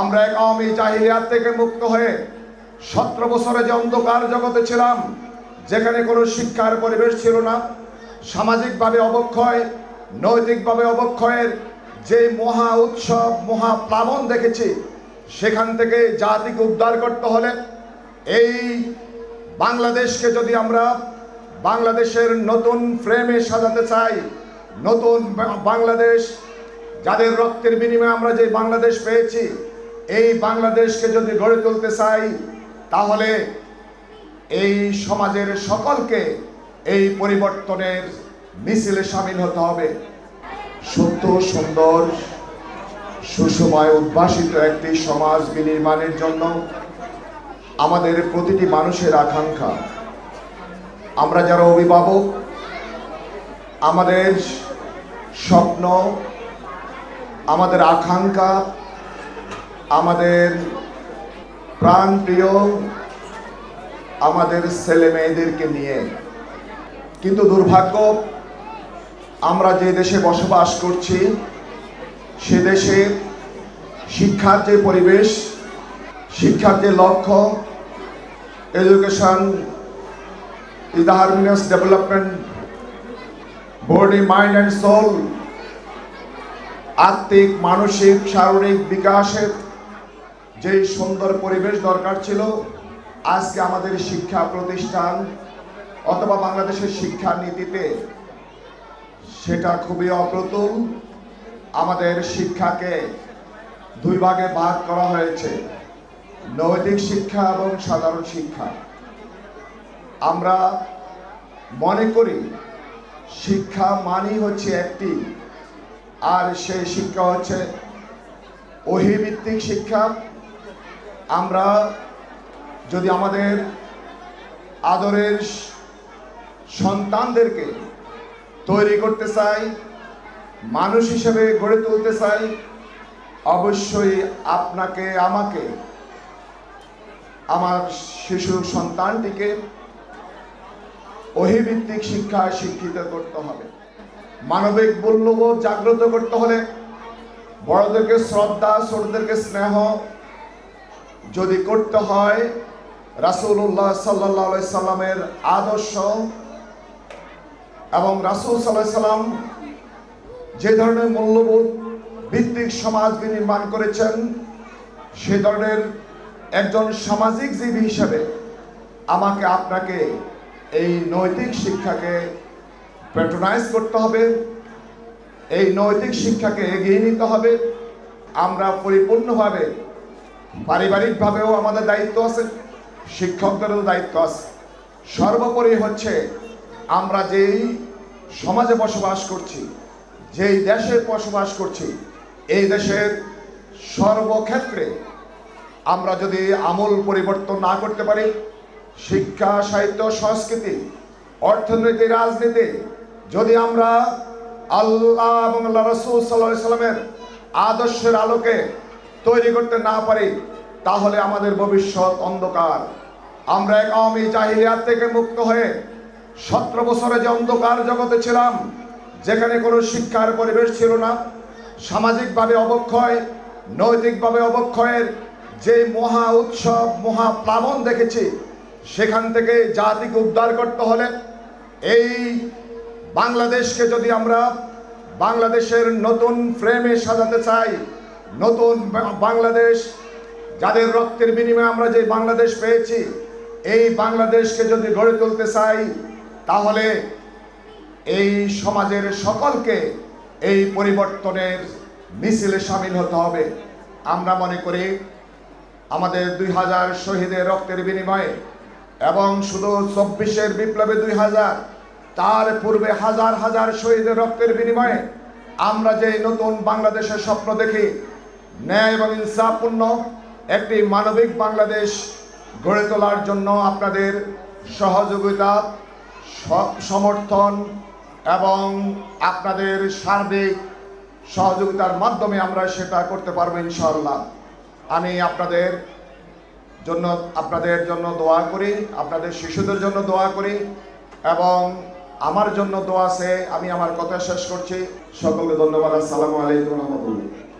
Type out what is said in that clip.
আমরা এক আওয়ামী জাহিলিয়াত থেকে মুক্ত হয়ে সতেরো বছরে যে অন্ধকার জগতে ছিলাম, যেখানে কোনো শিক্ষার পরিবেশ ছিল না, সামাজিকভাবে অবক্ষয়, নৈতিকভাবে অবক্ষয়ের যে মহা উৎসব, মহা প্লাবন দেখেছি, সেখান থেকে জাতিকে উদ্ধার করতে হলে এই বাংলাদেশকে যদি আমরা বাংলাদেশের নতুন ফ্রেমে সাজাতে চাই, নতুন বাংলাদেশ, যাদের রক্তের বিনিময়ে আমরা যে বাংলাদেশ পেয়েছি এই বাংলাদেশকে যদি গড়ে তুলতে চাই, তাহলে এই সমাজের সকলকে এই পরিবর্তনের মিছিলে সামিল হতে হবে। সত্য, সুন্দর সুষময় উদ্ভাসিত একটি সমাজ বিনির্মাণের জন্য আমাদের প্রতিটি মানুষের আকাঙ্ক্ষা। আমরা যারা অভিভাবক, আমাদের স্বপ্ন, আমাদের আকাঙ্ক্ষা আমাদের প্রাণপ্রিয়, আমাদের ছেলে মেয়েদেরকে নিয়ে। কিন্তু দুর্ভাগ্য, আমরা যে দেশে বসবাস করছি, সে দেশে শিক্ষার যে পরিবেশ, শিক্ষার যে লক্ষ্য education is the harmonious development, body, mind and soul, আত্মিক, মানসিক, শারীরিক বিকাশের যে সুন্দর পরিবেশ দরকার ছিল, আজকে আমাদের শিক্ষা প্রতিষ্ঠান অথবা বাংলাদেশের শিক্ষা নীতিতে সেটা খুবই অপ্রতুল। আমাদের শিক্ষাকে দুই ভাগে ভাগ করা হয়েছে, নৈতিক শিক্ষা এবং সাধারণ শিক্ষা। আমরা মনে করি শিক্ষা মানেই হচ্ছে একটি, আর সেই শিক্ষা হচ্ছে অহিভিত্তিক শিক্ষা। আমরা যদি আমাদের আদরের সন্তানদেরকে তৈরি করতে চাই, মানুষ হিসেবে গড়ে তুলতে চাই, অবশ্যই আপনাকে, আমাকে, আমার শিশু সন্তানটিকে অহিভিত্তিক শিক্ষায় শিক্ষিত করতে হবে। মানবিক মূল্যবোধ জাগ্রত করতে হলে বড়দেরকে শ্রদ্ধা, ছোটদেরকে স্নেহ যদি করতে হয়, রাসূলুল্লাহ সাল্লাহ সাল্লামের আদর্শ এবং রাসূল সাল্লাহ সাল্লাম যে ধরনের মূল্যবোধ ভিত্তিক সমাজ নির্মাণ করেছেন, সে ধরনের একজন সামাজিক জীবী হিসাবে আমাকে আপনাকে এই নৈতিক শিক্ষাকে প্যাট্রোনাইজ করতে হবে, এই নৈতিক শিক্ষাকে এগিয়ে নিতে হবে। আমরা পরিপূর্ণভাবে পারিবারিকভাবেও আমাদের দায়িত্ব আছে, শিক্ষকদেরও দায়িত্ব আছে। সর্বোপরি হচ্ছে আমরা যেই সমাজে বসবাস করছি, যেই দেশে বসবাস করছি, এই দেশের সর্বক্ষেত্রে আমরা যদি আমূল পরিবর্তন না করতে পারি, শিক্ষা, সাহিত্য, সংস্কৃতি, অর্থনীতি, রাজনীতি, যদি আমরা আল্লাহ এবং আল্লাহ রসুল সাল্লাহ সাল্লামের আদর্শের আলোকে তৈরি করতে না পারি, তাহলে আমাদের ভবিষ্যৎ অন্ধকার। আমরা এক আওয়ামী জাহিলিয়াত থেকে মুক্ত হয়ে সতেরো বছরে যে অন্ধকার জগতে ছিলাম, যেখানে কোনো শিক্ষার পরিবেশ ছিল না, সামাজিকভাবে অবক্ষয়, নৈতিকভাবে অবক্ষয়ের যে মহা উৎসব, মহা প্লাবন দেখেছি, সেখান থেকে জাতিকে উদ্ধার করতে হলে এই বাংলাদেশকে যদি আমরা বাংলাদেশের নতুন ফ্রেমে সাজাতে চাই নতুন বাংলাদেশ, যাদের রক্তের বিনিময়ে আমরা যে বাংলাদেশ পেয়েছি, এই বাংলাদেশকে যদি গড়ে তুলতে চাই, তাহলে এই সমাজের সকলকে এই পরিবর্তনের মিছিলে সামিল হতে হবে। আমরা মনে করি, আমাদের দুই হাজার শহীদের রক্তের বিনিময়ে এবং শুধু চব্বিশের বিপ্লবে দুই হাজার, তার পূর্বে হাজার হাজার শহীদের রক্তের বিনিময়ে আমরা যে নতুন বাংলাদেশের স্বপ্ন দেখি ন্যায় এবং ইনসাফপূর্ণ একটি মানবিক বাংলাদেশ গড়ে তোলার জন্য আপনাদের সহযোগিতা সমর্থন এবং আপনাদের সার্বিক সহযোগিতার মাধ্যমে আমরা সেটা করতে পারব ইনশাআল্লাহ। আমি আপনাদের জন্য আপনাদের জন্য দোয়া করি, আপনাদের শিশুদের জন্য দোয়া করি এবং আমার জন্য দোয়া আছে, আমি আমার কথা শেষ করছি। সকলকে ধন্যবাদ, আসসালামু আলাইকুম রহমতুল্লাহ।